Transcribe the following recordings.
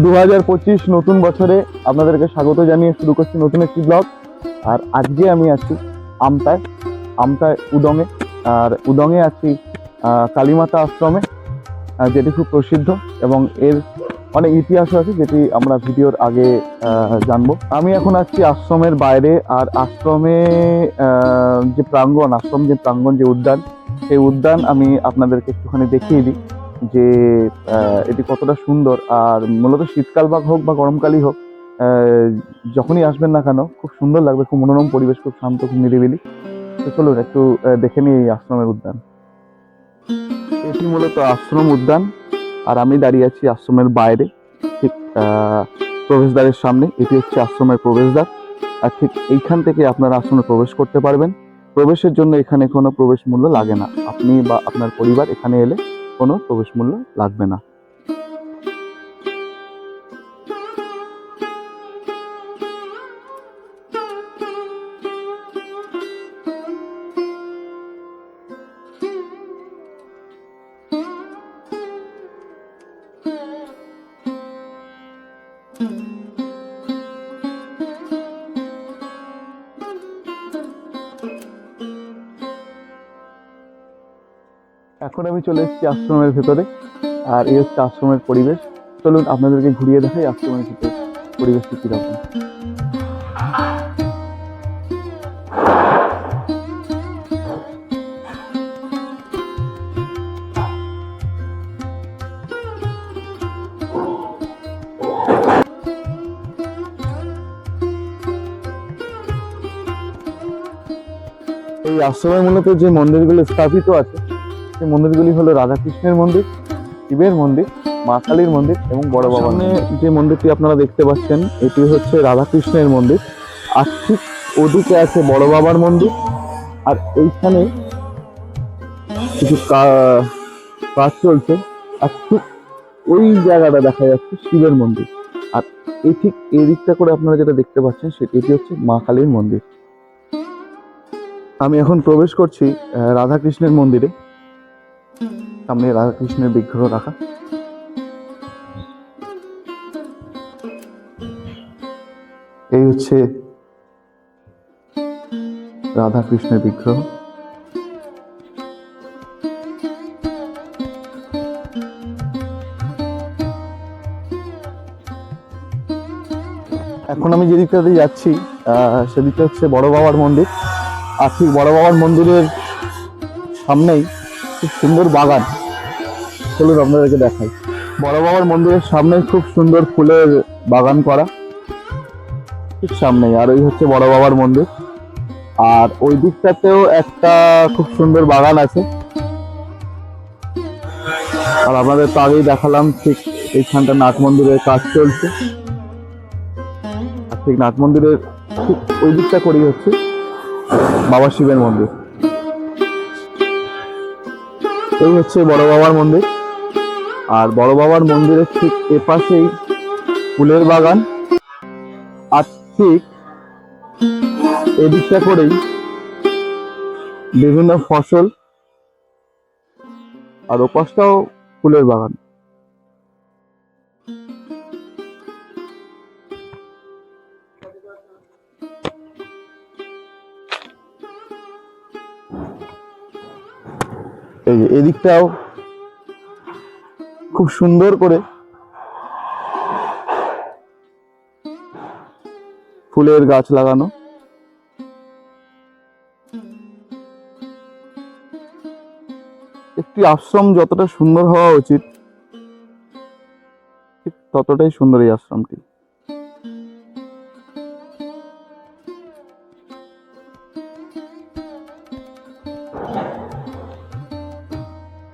দু হাজার পঁচিশ নতুন বছরে আপনাদেরকে স্বাগত জানিয়ে শুরু করছি নতুন একটি ব্লগ আর আজকে আমি আছি আমতায় আমতায় উদঙে। আর উদঙে আছি কালীমাতা আশ্রমে যেটি খুব প্রসিদ্ধ এবং এর অনেক ইতিহাসও আছে যেটি আমরা ভিডিওর আগে জানব। আমি এখন আছি আশ্রমের বাইরে আর আশ্রমে যে প্রাঙ্গণ, আশ্রম যে প্রাঙ্গণ, যে উদ্যান, সেই উদ্যান আমি আপনাদেরকে একটুখানি দেখিয়ে দিই। যে এটি কতটা সুন্দর। আর মূলত শীতকাল বা হোক বা গরমকালই হোক যখনই আসবেন না কেন, খুব সুন্দর লাগবে, খুব মনোরম পরিবেশ, খুব শান্ত, খুব নিরিবিলি। তো চলুন একটু দেখে নিই এই আশ্রমের উদ্যান। এটি মূলত আশ্রম উদ্যান, আর আমি দাঁড়িয়ে আছি আশ্রমের বাইরে, ঠিক প্রবেশদ্বারের সামনে। এটি হচ্ছে আশ্রমের প্রবেশদ্বার, আর ঠিক এইখান থেকে আপনারা আশ্রমে প্রবেশ করতে পারবেন। প্রবেশের জন্য এখানে কোনো প্রবেশ মূল্য লাগে না। আপনি বা আপনার পরিবার এখানে এলে কোনো প্রবেশ মূল্য লাগবে না। এখন আমি চলে এসেছি আশ্রমের ভেতরে, আর এই হচ্ছে আশ্রমের পরিবেশ। চলুন আপনাদেরকে ঘুরিয়ে দেখাই আশ্রমের ভিতরে পরিবেশটি কীরকম। এই আশ্রমে মূলত যে মন্দিরগুলো স্থাপিত আছে সেই মন্দিরগুলি হলো রাধাকৃষ্ণের মন্দির শিবের মন্দির মা কালীর মন্দির এবং বড় সামনে যে মন্দিরটি আপনারা দেখতে পাচ্ছেন এটি হচ্ছে রাধাকৃষ্ণের মন্দির। আর ঠিক ওদিকে আছে বড় বাবার মন্দির। আর এইখানে কিছু কাজ চলছে। আর ঠিক ওই জায়গাটা দেখা যাচ্ছে শিবের মন্দির। আর এই ঠিক এই দিকটা করে আপনারা যেটা দেখতে পাচ্ছেন সেটি এটি হচ্ছে মা কালীর মন্দির। আমি এখন প্রবেশ করছি রাধাকৃষ্ণের মন্দিরে। সামনে রাধাকৃষ্ণের বিগ্রহ রাখা। এই হচ্ছে রাধাকৃষ্ণের বিগ্রহ। এখন আমি যে দিকটা যাচ্ছি সেদিকটা হচ্ছে বড় বাবার মন্দির। আর ঠিক বড় বাবার মন্দিরের সামনেই খুব সুন্দর বাগান। চলুন আপনাদেরকে দেখাই। বড় বাবার মন্দিরের সামনে খুব সুন্দর ফুলের বাগান করা। ঠিক সামনেই, আর ওই হচ্ছে বড় বাবার মন্দির। আর ওই দিকটাতেও একটা খুব সুন্দর বাগান আছে। আর আপনাদের তো আগেই দেখালাম, ঠিক এইখানটা নাট মন্দিরের কাজ চলছে। আর ঠিক নাট মন্দিরের ঠিক ওই দিকটা করেই হচ্ছে বাবা শিবের মন্দির। এই হচ্ছে বড় বাবার মন্দির। আর বড় বাবার মন্দিরের ঠিক এপাশেই ফুলের বাগান। আর ঠিক এদিকটা করেই বিভিন্ন ফসল। আর ওপাশটাও ফুলের বাগান। এই যে, এদিকটাও খুব সুন্দর করে ফুলের গাছ লাগানো। একটি আশ্রম যতটা সুন্দর হওয়া উচিত, ঠিক ততটাই সুন্দর এই আশ্রমটি।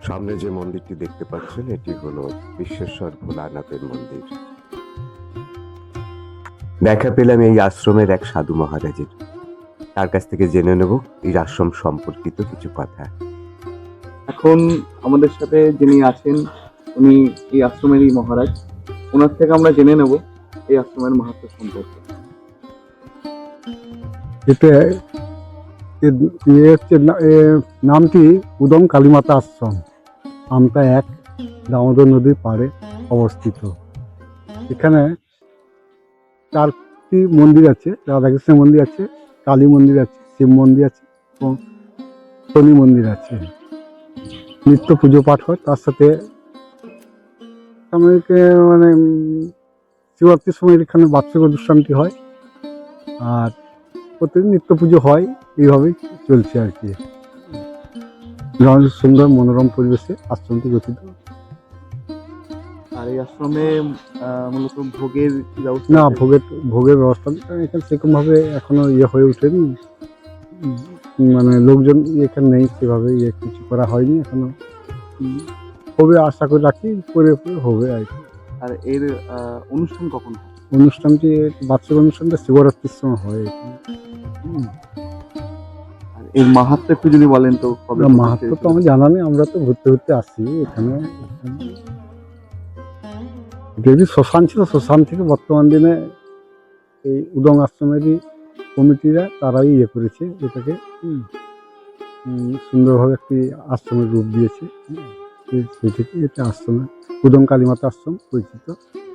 সামনে যে মন্দিরটি দেখতে পাচ্ছেন এটি হলো বিশ্বেশ্বর ভোলানাথের মন্দির। দেখা পেলাম এই আশ্রমের এক সাধু মহারাজের। তার কাছ থেকে জেনে নেব এই আশ্রম সম্পর্কিত কিছু কথা। এখন আমাদের সাথে যিনি আছেন উনি এই আশ্রমেরই মহারাজ। ওনার থেকে আমরা জেনে নেব এই আশ্রমের মাহাত্ম সম্পর্কে। এতে এ- এ হচ্ছে নামটি উদম কালীমাতা আশ্রম। আমটা এক দামোদর নদীর পাড়ে অবস্থিত। এখানে চারটি মন্দির আছে রাধাকৃষ্ণ মন্দির আছে, কালী মন্দির আছে, শিব মন্দির আছে এবং শনি মন্দির আছে। নিত্য পুজো পাঠ হয়, তার সাথে মানে শিবরাত্রির সময় এখানে বার্ষিক অনুষ্ঠানটি হয়। আর প্রতিদিন নিত্য পুজো হয়, এইভাবেই চলছে আর কি। সুন্দর মনোরম পরিবেশে আশ্রমটি গঠিত। আর এই আশ্রমে মূলত ভোগের ব্যবস্থা না ভোগের ভোগের ব্যবস্থা এখানে সেরকম ভাবে এখনও ইয়ে হয়ে ওঠেনি মানে লোকজন এখানে নেই সেভাবে ইয়ে কিছু করা হয়নি এখনও। হবে আশা করে রাখি করে হবে আর কি। আর এর অনুষ্ঠান কখন অনুষ্ঠানটি বার্ষিক অনুষ্ঠানটা শিবরাত্রির সময় হয়। এখানে এর মাহাত্ম একটু যদি বলেন তো মাহাত্ম তো? আমার জানা নেই আমরা তো ঘুরতে ঘুরতে আসি এখানে। যদি শ্মশান ছিল শ্মশান থেকে বর্তমান দিনে এই উদং আশ্রমেরই কমিটিরা তারাই ইয়ে করেছে এটাকে সুন্দরভাবে একটি আশ্রমের রূপ দিয়েছে। সেই- থেকে এটা আশ্রম উদং কালীমাতা আশ্রম পরিচিত।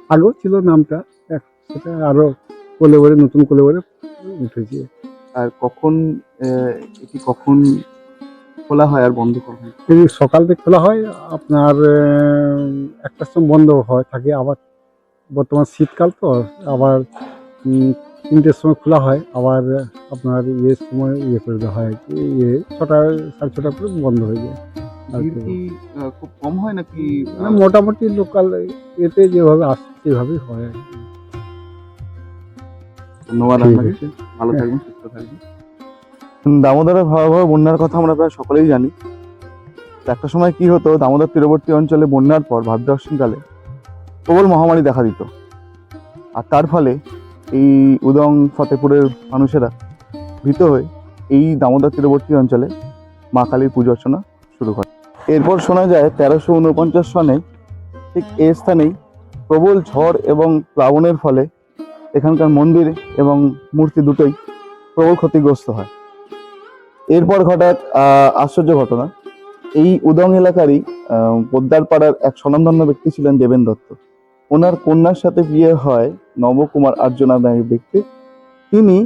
আগেও ছিল নামটা এক- সেটা আরও কোলে বলে নতুন কোলে বলে উঠেছে। আর কখন এটি কখন খোলা হয় আর বন্ধ হয় এই সকাল থেকে খোলা হয় আপনার একটার সময় বন্ধ হয় থাকে আবার বর্তমান শীতকাল তো আবার তিনটের সময় খোলা হয় আবার আপনার ইয়ের সময় ইয়ে করে দেওয়া হয় ইয়ে ছটা সাড়ে ছটা করে বন্ধ হয়ে যায় আর কি। কি খুব কম হয় নাকি মানে মোটামুটি লোকাল এতে যেভাবে আসছে সেভাবেই হয় আর কি। ধন্যবাদ আপনাকে। ভালো থাকবেন, সুস্থ থাকবেন। দামোদরের ভয়াবহ বন্যার কথা আমরা প্রায় সকলেই জানি। একটা সময় কি হতো, দামোদর তীরবর্তী অঞ্চলে বন্যার পর ভাদ্র অশ্বিনকালে প্রবল মহামারী দেখা দিত। আর তার ফলে এই উদং, ফতেপুরের মানুষেরা ভীত হয়ে এই দামোদর তীরবর্তী অঞ্চলে মা কালীর পুজো অর্চনা শুরু করে। এরপর শোনা যায়, তেরোশো উনপঞ্চাশ সনে ঠিক এই স্থানেই প্রবল ঝড় এবং প্লাবনের ফলে এখানকার মন্দির এবং মূর্তি দুটোই প্রবল ক্ষতিগ্রস্ত হয়। এরপর ঘটাৎ আশ্চর্য ঘটনা। এই উদং এলাকারই পোদ্দার পাড়ার এক স্বনামধন্য ব্যক্তি ছিলেন দেবেন দত্ত। ওনার কন্যার সাথে বিয়ে হয় নবকুমার আর্য নামে এক ব্যক্তি। তিনি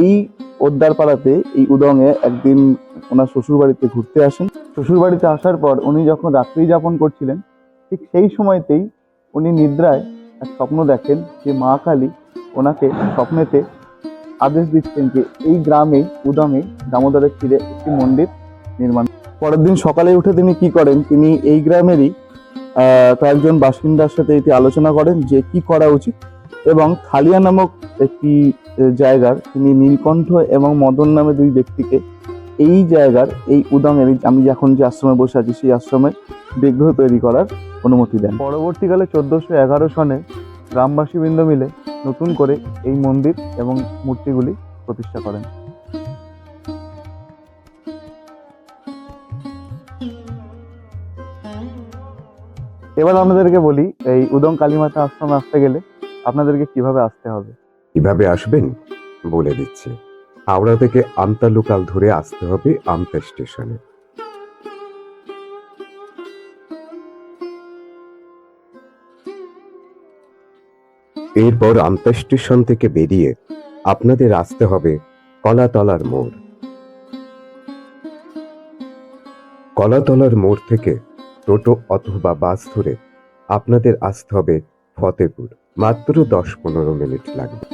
এই পোদ্দার পাড়াতে এই উদংয়ে একদিন ওনার শ্বশুর বাড়িতে ঘুরতে আসেন। শ্বশুর বাড়িতে আসার পর উনি যখন রাত্রি যাপন করছিলেন, ঠিক সেই সময়তেই উনি নিদ্রায় এক স্বপ্ন দেখেন যে মা কালী ওনাকে স্বপ্নেতে আদেশ দিচ্ছেন যে এই গ্রামেই উদমে দামোদরের তীরে একটি মন্দির নির্মাণ। পরের দিন সকালে উঠে তিনি কি করেন? তিনি এই গ্রামেরই কয়েকজন বাসিন্দার সাথে এটি আলোচনা করেন যে কি করা উচিত এবং থালিয়া নামক একটি জায়গার তিনি নীলকণ্ঠ এবং মদন নামে দুই ব্যক্তিকে এই জায়গার, এই উদমের আমি এখন যে আশ্রমে বসে আছি সেই আশ্রমের বিগ্রহ তৈরি করার অনুমতি দেন। পরবর্তীকালে চোদ্দোশো এগারো সনে গ্রামবাসীবৃন্দ মিলে নতুন করে এই মন্দির এবং মূর্তিগুলি প্রতিষ্ঠা করেন। এবার আপনাদেরকে বলি, এই উদং কালীমাতা আশ্রমে আসতে গেলে আপনাদেরকে কীভাবে আসতে হবে? কীভাবে আসবেন? বলে দিচ্ছি। হাওড়া থেকে আমতা লোকাল ধরে আসতে হবে আমতা স্টেশনে। এরপর আমতা স্টেশন থেকে বেরিয়ে আপনাদের আসতে হবে কলাতলার মোড়। কলাতলার মোড় থেকে টোটো অথবা বাস ধরে আপনাদের আসতে হবে ফতেপুর। মাত্র দশ পনেরো মিনিট লাগবে।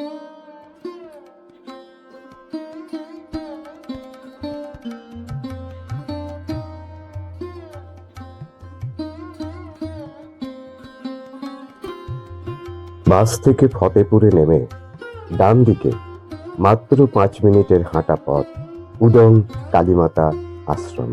বাস থেকে ফতেপুরে নেমে ডান দিকে মাত্র পাঁচ মিনিটের হাঁটা পথ উদং কালীমাতা আশ্রম।